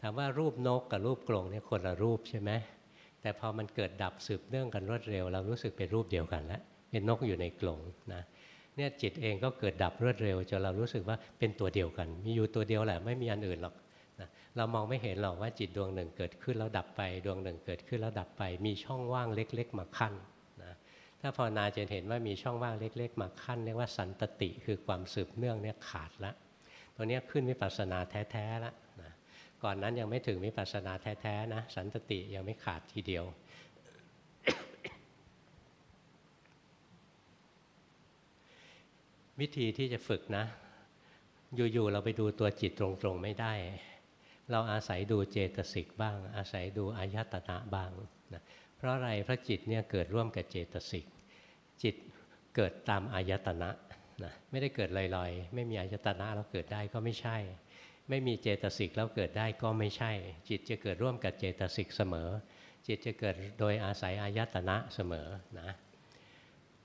ถามว่ารูปนกกับรูปกลงเนี่ยคนละรูปใช่ไหมแต่พอมันเกิดดับสืบเนื่องกันรวดเร็ว เรารู้สึกเป็นรูปเดียวกันแล้วเป็นนกอยู่ในกลงนะเนี่ยจิตเองก็เกิดดับรวดเร็วจนเรารู้สึกว่าเป็นตัวเดียวกัน มีอยู่ตัวเดียวแหละไม่มีอันอื่นหรอกนะเรามองไม่เห็นหรอกว่าจิตดวงหนึ่งเกิดขึ้นแล้วดับไป ดวงหนึ่งเกิดขึ้นแล้วดับไป มีช่องว่างเล็ก ๆ มาขั้นนะถ้าภาวนาจะเห็นว่ามีช่องว่างเล็ก ๆ มาขั้นเรียกว่าสันตติคือความสืบเนื่องเนี่ยขาดละตัวนี้ขึ้นวิปัสสนาแท้ๆแล้วนะ ก่อนนั้นยังไม่ถึงวิปัสสนาแท้ๆนะสันตติยังไม่ขาดทีเดียววิธีที่จะฝึกนะ อยู่ๆเราไปดูตัวจิตตรงๆไม่ได้ เราอาศัยดูเจตสิกบ้าง อาศัยดูอายตนะบ้างนะเพราะอะไรพระจิตเนี่ยเกิดร่วมกับเจตสิก จิตเกิดตามอายตนะนะไม่ได้เกิดลอยๆ ไม่มีอายตนะแล้วเกิดได้ก็ไม่ใช่ ไม่มีเจตสิกแล้วเกิดได้ก็ไม่ใช่ จิตจะเกิดร่วมกับเจตสิกเสมอ จิตจะเกิดโดยอาศัยอายตนะเสมอนะ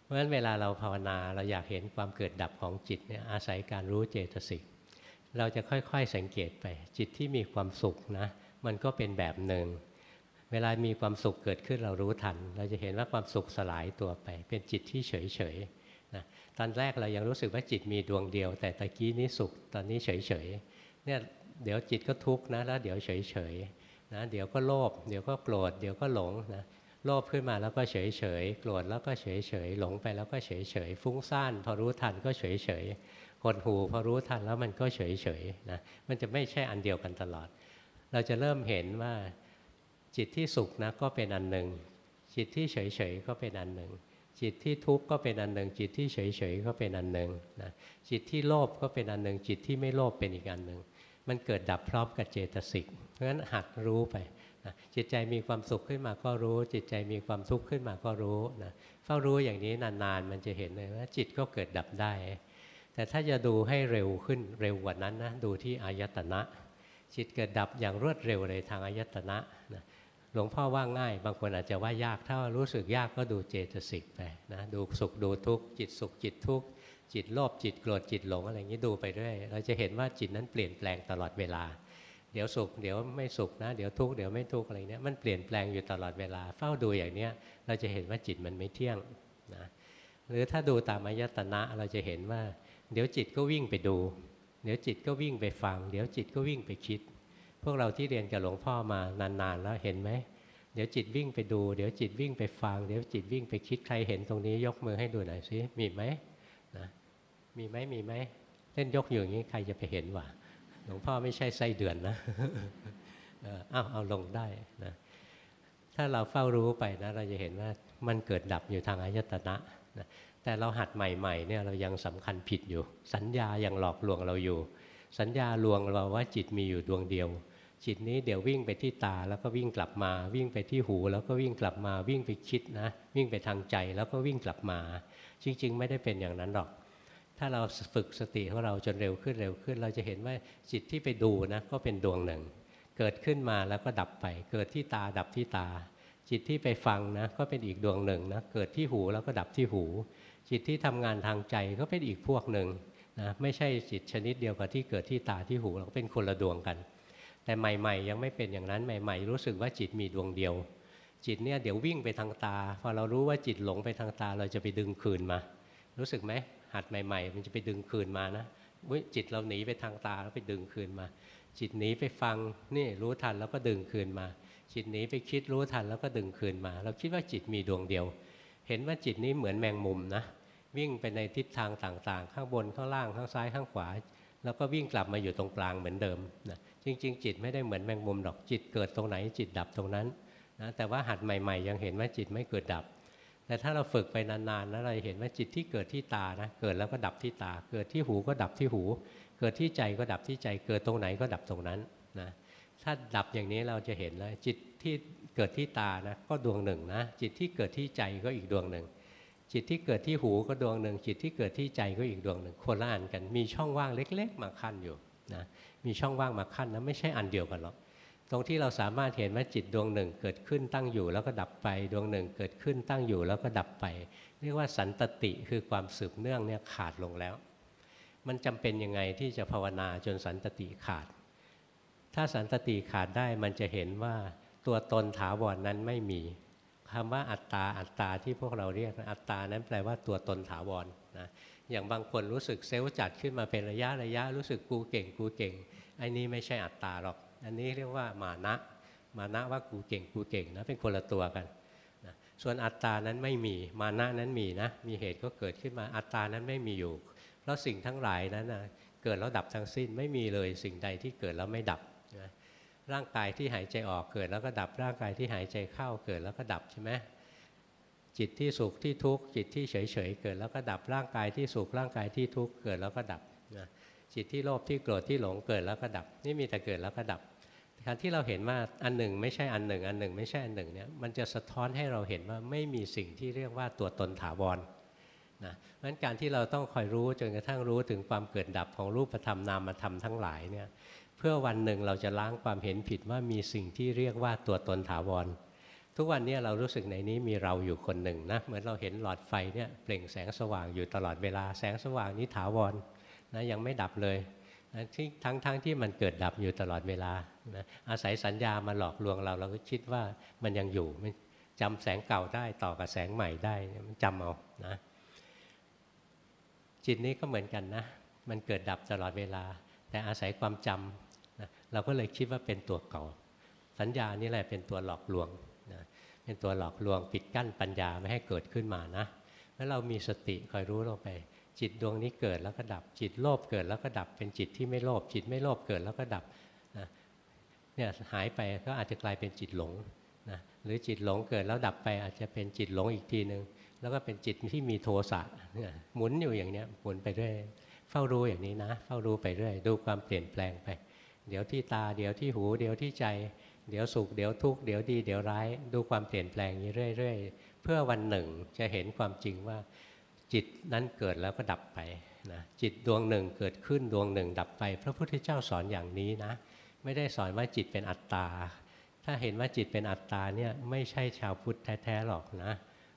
เพราะฉะนั้นเวลาเราภาวนาเราอยากเห็นความเกิดดับของจิตเนี่ยอาศัยการรู้เจตสิกเราจะค่อยๆสังเกตไป จิตที่มีความสุขนะ มันก็เป็นแบบหนึ่ง เวลามีความสุขเกิดขึ้นเรารู้ทัน เราจะเห็นว่าความสุขสลายตัวไป เป็นจิตที่เฉยๆนะตอนแรกเรายังรู้สึกว่าจิตมีดวงเดียว แต่ตะกี้นี้สุขตอนนี้เฉยๆ เนี่ยเดี๋ยวจิตก็ทุกข์นะแล้วเดี๋ยวเฉยๆนะเดี๋ยวก็โลภเดี๋ยวก็โกรธเดี๋ยวก็หลงนะโลภขึ้นมาแล้วก็เฉยเฉยโกรธแล้วก็เฉยเฉยหลงไปแล้วก็เฉยเฉยฟุ้งซ่านพอรู้ทันก็เฉยเฉยหดหูพอรู้ทันแล้วมันก็เฉยเฉยนะมันจะไม่ใช่อันเดียวกันตลอด เราจะเริ่มเห็นว่าจิตที่สุขนะก็เป็นอันหนึ่งจิตที่เฉยเฉยก็เป็นอันหนึ่ง จิตที่ทุกข์ก็เป็นอันหนึ่ง จิตที่เฉยเฉยก็เป็นอันหนึ่งนะจิตที่โลภก็เป็นอันหนึ่ง จิตที่ไม่โลภเป็นอีกอันหนึ่ง มันเกิดดับพร้อมกับเจตสิกเพราะฉะนั้นหัดรู้ไปจิตใจมีความสุขขึ้นมาก็รู้ จิตใจมีความทุกข์ขึ้นมาก็รู้นะเฝ้ารู้อย่างนี้นานๆ มันจะเห็นเลยว่าจิตก็เกิดดับได้ แต่ถ้าจะดูให้เร็วขึ้นเร็วกว่านั้นนะดูที่อายตนะ จิตเกิดดับอย่างรวดเร็วเลยทางอายตนะนะ หลวงพ่อว่าง่าย บางคนอาจจะว่ายาก ถ้ารู้สึกยากก็ดูเจตสิกไปนะดูสุขดูทุกข์จิตสุขจิตทุกข์จิตโลภจิตโกรธจิตหลงอะไรอย่างนี้ดูไปเรื่อยเราจะเห็นว่าจิตนั้นเปลี่ยนแปลงตลอดเวลา เดี๋ยวสุขเดี๋ยวไม่สุขนะเดี๋ยวทุกข์เดี๋ยวไม่ทุกข์อะไรเนี้ยมันเปลี่ยนแปลงอยู่ตลอดเวลา เฝ้าดูอย่างเนี้ยเราจะเห็นว่าจิตมันไม่เที่ยงนะหรือถ้าดูตามอายตนะเราจะเห็นว่า เดี๋ยวจิตก็วิ่งไปดู เดี๋ยวจิตก็วิ่งไปฟัง เดี๋ยวจิตก็วิ่งไปคิด พวกเราที่เรียนกับหลวงพ่อมานานๆ แล้วเห็นไหม เดี๋ยวจิตวิ่งไปดู เดี๋ยวจิตวิ่งไปฟัง เดี๋ยวจิตวิ่งไปคิดใครเห็นตรงนี้ยกมือให้ดูหน่อยสิมีไหมนะมีไหมมีไหมเล่นยกอยู่อย่างนี้ใครจะไปเห็นวะหลวงพ่อไม่ใช่ไส้เดือนนะอ้าวเอาลงได้นะถ้าเราเฝ้ารู้ไปนะเราจะเห็นว่ามันเกิดดับอยู่ทางอายตนะนะแต่เราหัดใหม่ๆเนี่ยเรายังสำคัญผิดอยู่ สัญญายังหลอกลวงเราอยู่ สัญญาลวงเราว่าจิตมีอยู่ดวงเดียว จิตนี้เดี๋ยววิ่งไปที่ตาแล้วก็วิ่งกลับมา วิ่งไปที่หู แล้วก็วิ่งกลับมาวิ่งไปคิดนะ วิ่งไปทางใจแล้วก็วิ่งกลับมา จริง ๆ ไม่ได้เป็นอย่างนั้นหรอก ถ้าเราฝึกสติของเราจนเร็วขึ้นเร็วขึ้น เราจะเห็นว่าจิตที่ไปดูนะก็เป็นดวงหนึ่ง เกิดขึ้นมาแล้วก็ดับไป เกิดที่ตาดับที่ตา จิตที่ไปฟังนะก็เป็นอีกดวงหนึ่งนะเกิดที่หูแล้วก็ดับที่หู จิตที่ทำงานทางใจก็เป็นอีกพวกหนึ่งนะไม่ใช่จิตชนิดเดียวกับที่เกิดที่ตาที่หูเราเป็นคนละดวงกัน แต่ใหม่ ๆ ยังไม่เป็นอย่างนั้นใหม่ ๆ รู้สึกว่าจิตมีดวงเดียว จิตเนี่ยเดี๋ยววิ่งไปทางตา พอเรารู้ว่าจิตหลงไปทางตา เราจะไปดึงคืนมา รู้สึกไหมหัดใหม่ ๆ มันจะไปดึงคืนมานะจิตเราหนีไปทางตาแล้วไปดึงคืนมา จิตหนีไปฟังนี่รู้ทันแล้วก็ดึงคืนมา จิตหนีไปคิดรู้ทันแล้วก็ดึงคืนมา เราคิดว่าจิตมีดวงเดียว เห็นว่าจิตนี้เหมือนแมงมุมนะวิ่งไปในทิศทางต่างๆ ข้างบนข้างล่างข้างซ้ายข้างขวา แล้วก็วิ่งกลับมาอยู่ตรงกลางเหมือนเดิมนะ จริง ๆ จิตไม่ได้เหมือนแมงมุมหรอกจิตเกิดตรงไหนจิตดับตรงนั้นนะแต่ว่าหัดใหม่ ๆ ยังเห็นว่าจิตไม่เกิดดับ แต่ถ้าเราฝึกไปนานๆนะเราเห็นว่าจิตที่เกิดที่ตานะเกิดแล้วก็ดับที่ตา เกิดที่หูก็ดับที่หู เกิดที่ใจก็ดับที่ใจ เกิดตรงไหนก็ดับตรงนั้นนะถ้าดับอย่างนี้เราจะเห็นแล้วจิตที่เกิดที่ตานะก็ดวงหนึ่งนะจิตที่เกิดที่ใจก็อีกดวงหนึ่งจิตที่เกิดที่หูก็ดวงหนึ่งจิตที่เกิดที่ใจก็อีกดวงหนึ่งคนละอันกันมีช่องว่างเล็ก ๆ มาขั้นอยู่ นะมีช่องว่างมาขั้นนะไม่ใช่อันเดียวกันหรอกตรงที่เราสามารถเห็นว่าจิตดวงหนึ่งเกิดขึ้นตั้งอยู่แล้วก็ดับไปดวงหนึ่งเกิดขึ้นตั้งอยู่แล้วก็ดับไป เรียกว่าสันตติคือความสืบเนื่องเนี่ยขาดลงแล้ว มันจำเป็นยังไงที่จะภาวนาจนสันตติขาด ถ้าสันตติขาดได้มันจะเห็นว่าตัวตนถาวรนนั้นไม่มีคำว่าอัตตาอัตตาที่พวกเราเรียกอัตตานั้นแปลว่าตัวตนถาวรนะ อย่างบางคนรู้สึกเซลล์จัดขึ้นมาเป็นระยะระยะรู้สึกกูเก่งกูเก่งไอ้นี้ไม่ใช่อัตตาหรอก อันนี้เรียกว่ามานะ มานะว่ากูเก่งกูเก่งนะเป็นคนละตัวกันนะส่วนอัตตานั้นไม่มีมานะนั้นมีนะ มีเหตุก็เกิดขึ้นมาอัตตานั้นไม่มีอยู่ เพราะสิ่งทั้งหลายนั้นนะเกิดแล้วดับทั้งสิ้นไม่มีเลยสิ่งใดที่เกิดแล้วไม่ดับนะร่างกายที่หายใจออกเกิดแล้วก็ดับร่างกายที่หายใจเข้าเกิดแล้วก็ดับใช่ไหม จิตที่สุขที่ทุกข์จิตที่เฉยเฉยเกิดแล้วก็ดับร่างกายที่สุขร่างกายที่ทุกข์เกิดแล้วก็ดับนะจิตที่โลภที่โกรธที่หลงเกิดแล้วก็ดับ นี่มีแต่เกิดแล้วก็ดับการที่เราเห็นว่าอันหนึ่งไม่ใช่อันหนึ่ง อันหนึ่งไม่ใช่อันหนึ่งเนี่ยมันจะสะท้อนให้เราเห็นว่าไม่มีสิ่งที่เรียกว่าตัวตนถาวรนะเพราะฉะนั้นการที่เราต้องคอยรู้จนกระทั่งรู้ถึงความเกิดดับของรูปธรรมนามธรรมทั้งหลายเนี่ยเพื่อวันหนึ่งเราจะล้างความเห็นผิดว่ามีสิ่งที่เรียกว่าตัวตนถาวร ทุกวันนี้เรารู้สึกในนี้มีเราอยู่คนหนึ่งนะเหมือนเราเห็นหลอดไฟเนี่ยเปล่งแสงสว่างอยู่ตลอดเวลาแสงสว่างนี้ถาวรนะยังไม่ดับเลยนะที่ทั้งๆทที่มันเกิดดับอยู่ตลอดเวลานะอาศัยสัญญามาหลอกลวงเราเราก็คิดว่ามันยังอยู่จำแสงเก่าได้ต่อกับแสงใหม่ได้มันจำเอานะจิตนี้ก็เหมือนกันนะมันเกิดดับตลอดเวลา แต่อาศัยความจำนะเราก็เลยคิดว่าเป็นตัวเก่า สัญญานี่แหละเป็นตัวหลอกลวง เป็นตัวหลอกลวงปิดกั้นปัญญาไม่ให้เกิดขึ้นมานะแล้วเรามีสติคอยรู้ลงไป จิตดวงนี้เกิดแล้วก็ดับ จิตโลภเกิดแล้วก็ดับ เป็นจิตที่ไม่โลภจิตไม่โลภเกิดแล้วก็ดับนะเนี่ยหายไปก็อาจจะกลายเป็นจิตหลงนะหรือจิตหลงเกิดแล้วดับไปอาจจะเป็นจิตหลงอีกทีหนึ่งแล้วก็เป็นจิตที่มีโทสะหมุนอยู่อย่างเนี้ยหมุนไปเรื่อยเฝ้ารู้อย่างนี้นะ เฝ้ารู้ไปเรื่อยดูความเปลี่ยนแปลงไป เดี๋ยวที่ตาเดี๋ยวที่หู เดี๋ยวที่ใจ เดี๋ยวสุขเดี๋ยวทุกข์เดี๋ยวดีเดี๋ยวร้ายดูความเปลี่ยนแปลงนี้เรื่อยๆ เพื่อวันหนึ่งจะเห็นความจริงว่าจิตนั้นเกิดแล้วก็ดับไปนะจิตดวงหนึ่งเกิดขึ้นดวงหนึ่งดับไป พระพุทธเจ้าสอนอย่างนี้นะ ไม่ได้สอนว่าจิตเป็นอัตตา ถ้าเห็นว่าจิตเป็นอัตตาเนี่ยไม่ใช่ชาวพุทธแท้ๆหรอกนะ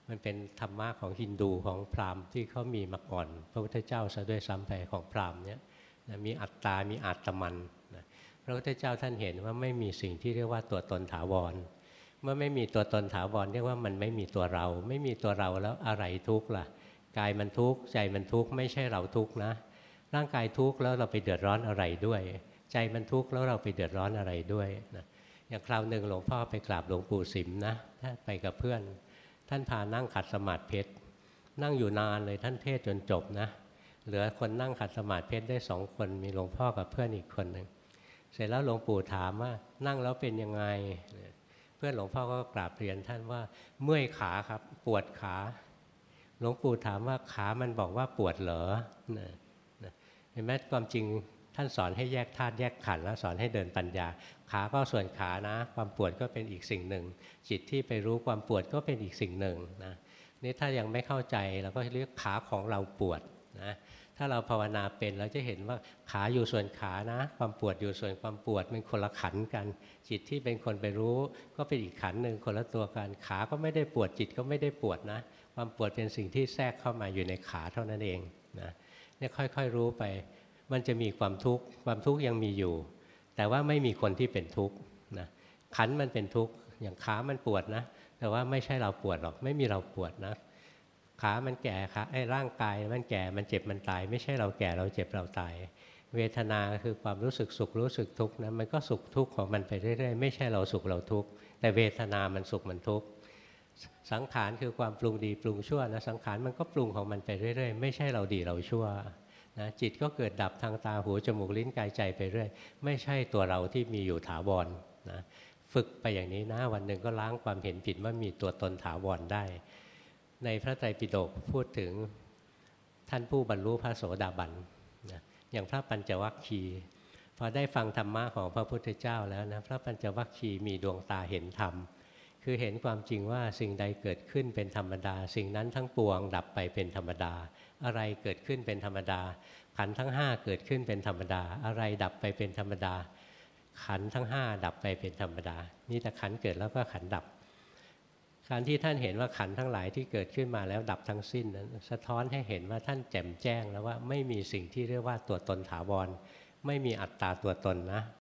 มันเป็นธรรมะของฮินดูของพราหมณ์ที่เขามีมาก่อน พระพุทธเจ้าซะด้วยซ้ำไปของพราหมณ์เนี่ยมีอัตตา มีอัตมันนะ พระพุทธเจ้าท่านเห็นว่าไม่มีสิ่งที่เรียกว่าตัวตนถาวร เมื่อไม่มีตัวตนถาวรเรียกว่ามันไม่มีตัวเรา ไม่มีตัวเราแล้วอะไรทุกข์ล่ะกายมันทุกข์ใจมันทุกข์ไม่ใช่เราทุกข์นะ ร่างกายทุกข์แล้วเราไปเดือดร้อนอะไรด้วย ใจมันทุกข์แล้วเราไปเดือดร้อนอะไรด้วยนะอย่างคราวหนึ่งหลวงพ่อไปกราบหลวงปู่สิมนะถ้านไปกับเพื่อน ท่านพานั่งขัดสมาธิเพชรนั่งอยู่นานเลยท่านเทศจนจบนะ เหลือคนนั่งขัดสมาธิเพชรได้สองคนมีหลวงพ่อกับเพื่อนอีกคนหนึ่ง เสร็จแล้วหลวงปู่ถามว่านั่งแล้วเป็นยังไง เพื่อนหลวงพ่อก็กราบเรียนท่านว่าเมื่อยขาครับ ปวดขา หลวงปู่ถามว่าขามันบอกว่าปวดเหรอเห็นไหมความจริงท่านสอนให้แยกธาตุแยกขันธ์แล้วสอนให้เดินปัญญา ขาก็ส่วนขานะ ความปวดก็เป็นอีกสิ่งหนึ่ง จิตที่ไปรู้ความปวดก็เป็นอีกสิ่งหนึ่งนะนี่ถ้ายังไม่เข้าใจเราก็เรียกขาของเราปวดนะ ถ้าเราภาวนาเป็นเราจะเห็นว่าขาอยู่ส่วนขานะ ความปวดอยู่ส่วนความปวดมันคนละขันกัน จิตที่เป็นคนไปรู้ ก็เป็นอีกขันหนึ่งคนละตัวกันขาก็ไม่ได้ปวดจิตก็ไม่ได้ปวดนะ ความปวดเป็นสิ่งที่แทรกเข้ามาอยู่ในขาเท่านั้นเองนะเนี่ยค่อยๆรู้ไป มันจะมีความทุกข์ความทุกข์ยังมีอยู่ แต่ว่าไม่มีคนที่เป็นทุกข์นะขันมันเป็นทุกข์อย่างขามันปวดนะ แต่ว่าไม่ใช่เราปวดหรอกไม่มีเราปวดนะ ขามันแก่ขาไอ้ร่างกายมันแก่มันเจ็บมันตาย ไม่ใช่เราแก่เราเจ็บเราตาย เวทนาคือความรู้สึกสุขรู้สึกทุกข์นะมันก็สุขทุกข์ของมันไปเรื่อยๆ ไม่ใช่เราสุขเราทุกข์แต่เวทนามันสุขมันทุกข์สังขารคือความปรุงดีปรุงชั่วนะสังขารมันก็ปรุงของมันไปเรื่อยๆ ไม่ใช่เราดีเราชั่วนะจิตก็เกิดดับทางตาหูจมูกลิ้นกายใจไปเรื่อย ไม่ใช่ตัวเราที่มีอยู่ถาวรนะฝึกไปอย่างนี้นะวันหนึ่งก็ล้างความเห็นผิดว่ามีตัวตนถาวรได้ ในพระไตรปิฎกพูดถึงท่านผู้บรรลุพระโสดาบันนะอย่างพระปัญจวัคคีย์พอได้ฟังธรรมะของพระพุทธเจ้าแล้วนะพระปัญจวัคคีย์มีดวงตาเห็นธรรม คือเห็นความจริงว่าสิ่งใดเกิดขึ้นเป็นธรรมดา สิ่งนั้นทั้งปวงดับไปเป็นธรรมดา อะไรเกิดขึ้นเป็นธรรมดา ขันทั้งห้าเกิดขึ้นเป็นธรรมดา อะไรดับไปเป็นธรรมดา ขันทั้งห้าดับไปเป็นธรรมดา นี่แต่ขันเกิดแล้วก็ขันดับ การที่ท่านเห็นว่าขันทั้งหลายที่เกิดขึ้นมาแล้วดับทั้งสิ้นนั้นสะท้อนให้เห็นว่าท่านแจ่มแจ้งแล้วว่าไม่มีสิ่งที่เรียกว่าตัวตนถาวรไม่มีอัตตาตัวตนนะ